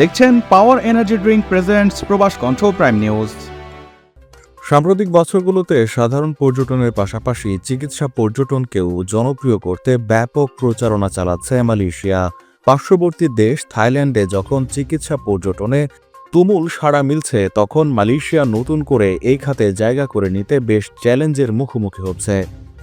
দেখছেন power energy drink presents প্রবাস কণ্ঠ প্রাইম নিউজ সাম্প্রতিক বছরগুলোতে সাধারণ পর্যটনের পাশাপাশি চিকিৎসা পর্যটনকেও জনপ্রিয় করতে ব্যাপক প্রচারণা চালাচ্ছে মালয়েশিয়া। পার্শ্ববর্তী দেশ থাইল্যান্ডে যখন চিকিৎসা পর্যটনে তুমুল সাড়া মিলছে, তখন মালয়েশিয়া নতুন করে এই খাতে জায়গা করে নিতে বেশ চ্যালেঞ্জের মুখোমুখি হচ্ছে।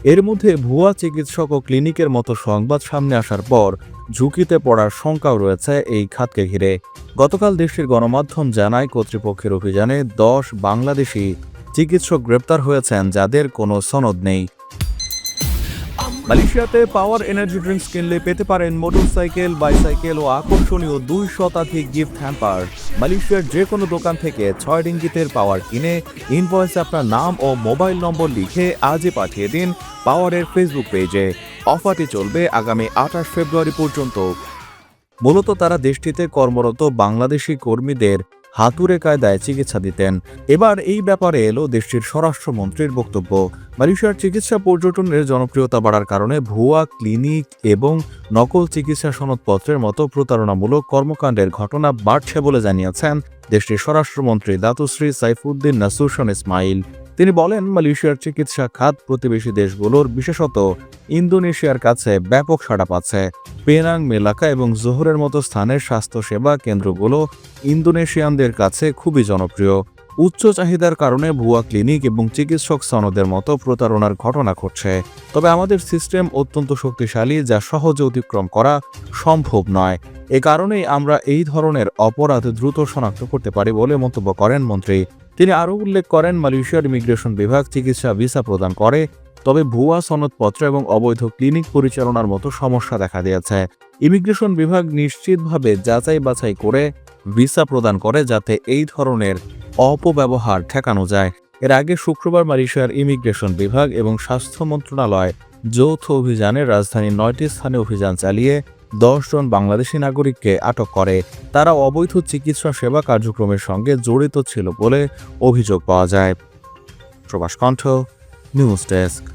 এর মধ্যে ভুয়া চিকিৎসক ও ক্লিনিকের মতো সংবাদ সামনে আসার পর ঝুঁকিতে পড়ার শঙ্কাও রয়েছে এই খাতকে ঘিরে। গতকাল দেশটির গণমাধ্যম জানায়, কর্তৃপক্ষের অভিযানে দশ বাংলাদেশি চিকিৎসক গ্রেপ্তার হয়েছেন যাদের কোনো সনদ নেই। মালয়েশিয়াতে পাওয়ার এনার্জি ড্রিঙ্কস কিনলে পেতে পারেন মোটরসাইকেল, বাইসাইকেল ও আকর্ষণীয় দুই শতাধিক গিফট হ্যাম্পার। মালয়েশিয়ার যে কোনো দোকান থেকে ছয় রিঙ্গিতের পাওয়ার কিনে ইনভয়েসে আপনার নাম ও মোবাইল নম্বর লিখে আজই পাঠিয়ে দিন পাওয়ারের ফেসবুক পেজে। অফারটি চলবে আগামী আঠাশ ফেব্রুয়ারি পর্যন্ত। মূলত তারা দেশটিতে কর্মরত বাংলাদেশি কর্মীদের হাতুড়ে কায়দায় চিকিৎসা দিতেন। এবার এই ব্যাপারে এলো দেশটির স্বরাষ্ট্রমন্ত্রীর বক্তব্য। মালয়েশিয়ার চিকিৎসা পর্যটনের জনপ্রিয়তা বাড়ার কারণে ভুয়া ক্লিনিক এবং নকল চিকিৎসা সনদপত্রের মতো প্রতারণামূলক কর্মকাণ্ডের ঘটনা বাড়ছে বলে জানিয়েছেন দেশটির স্বরাষ্ট্রমন্ত্রী দাতুশ্রী সাইফুদ্দিন নাসুরশন ইসমাইল। তিনি বলেন, মালয়েশিয়ার চিকিৎসা খাত প্রতিবেশী দেশগুলোর, বিশেষত ইন্দোনেশিয়ার কাছে ব্যাপক সাড়া পাচ্ছে। পেনাং মেলাকা এবং জোহরের মতো স্থানের স্বাস্থ্যসেবা কেন্দ্রগুলো ইন্দোনেশিয়ানদের কাছে খুবই জনপ্রিয়। উচ্চ চাহিদার কারণে ভুয়া ক্লিনিক এবং চিকিৎসক সনদের মতো প্রতারণার ঘটনা ঘটছে। তবে আমাদের সিস্টেম অত্যন্ত শক্তিশালী, যা সহজে অতিক্রম করা সম্ভব নয়। এ কারণেই আমরা এই ধরনের অপরাধ দ্রুত শনাক্ত করতে পারি বলে মন্তব্য করেন মন্ত্রী তিনি আরও উল্লেখ করেন, মালয়েশিয়ার ইমিগ্রেশন বিভাগ চিকিৎসা ভিসা প্রদান করে, তবে ভুয়া সনদপত্র এবং অবৈধ ক্লিনিক পরিচালনার মতো সমস্যা দেখা দিয়েছে। ইমিগ্রেশন বিভাগ নিশ্চিতভাবে যাচাই বাছাই করে ভিসা প্রদান করে যাতে এই ধরনের অপব্যবহার ঠেকানো যায়। এর আগে শুক্রবার মালয়েশিয়ার ইমিগ্রেশন বিভাগ এবং স্বাস্থ্য মন্ত্রণালয় যৌথ অভিযানে রাজধানীর নয়টি স্থানে অভিযান চালিয়ে দশ জন বাংলাদেশি নাগরিককে আটক করে। তারা অবৈধ চিকিৎসা সেবা কার্যক্রমের সঙ্গে জড়িত ছিল বলে অভিযোগ পাওয়া যায়। প্রবাস কণ্ঠ, নিউজ ডেস্ক।